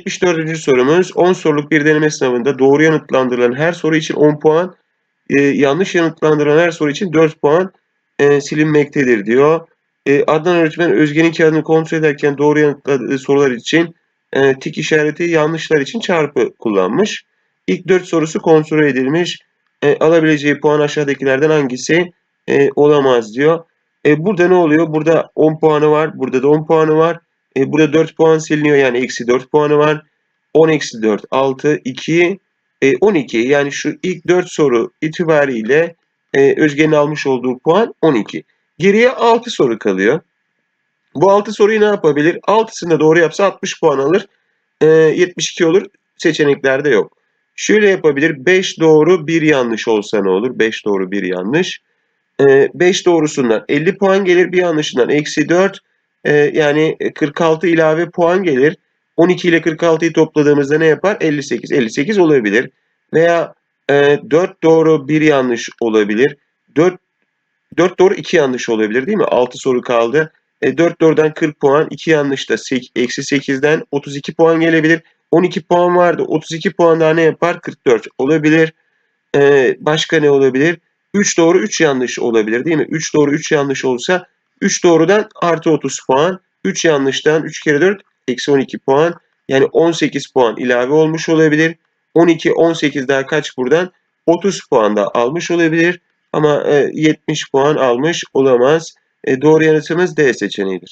74. sorumuz 10 soruluk bir deneme sınavında doğru yanıtlandırılan her soru için 10 puan, e, yanlış yanıtlandırılan her soru için 4 puan e, silinmektedir diyor. E, Adnan öğretmen Özge'nin kağıdını kontrol ederken doğru yanıtladığı sorular için e, tik işareti yanlışlar için çarpı kullanmış. İlk 4 sorusu kontrol edilmiş. E, alabileceği puan aşağıdakilerden hangisi e, olamaz diyor. E, burada ne oluyor? Burada 10 puanı var. Burada da 10 puanı var. E, burada 4 puan siliniyor. Yani eksi 4 puanı var. 10 eksi 4 6 2 e, 12. Yani şu ilk 4 soru itibariyle e, Özge'nin almış olduğu puan 12. Geriye 6 soru kalıyor. Bu 6 soruyu ne yapabilir? 6'sını da doğru yapsa 60 puan alır. E, 72 olur. Seçeneklerde yok. Şöyle yapabilir. 5 doğru 1 yanlış olsa ne olur? 5 doğru 1 yanlış. 5 doğrusundan 50 puan gelir. Bir yanlışından eksi 4. E, yani 46 ilave puan gelir. 12 ile 46'yı topladığımızda ne yapar? 58. 58 olabilir. Veya e, 4 doğru 1 yanlış olabilir. 4 4 doğru 2 yanlış olabilir değil mi? 6 soru kaldı. E, 4 doğrudan 40 puan, 2 yanlış da eksi 8'den 32 puan gelebilir. 12 puan vardı. 32 puan daha ne yapar? 44 olabilir. E, başka ne olabilir? 3 doğru 3 yanlış olabilir değil mi? 3 doğru 3 yanlış olsa 3 doğrudan artı 30 puan. 3 yanlıştan 3 kere 4 eksi 12 puan. Yani 18 puan ilave olmuş olabilir. 12, 18 daha kaç buradan? 30 puan da almış olabilir. Ama e, 70 puan almış olamaz. E, doğru yanıtımız D seçeneğidir.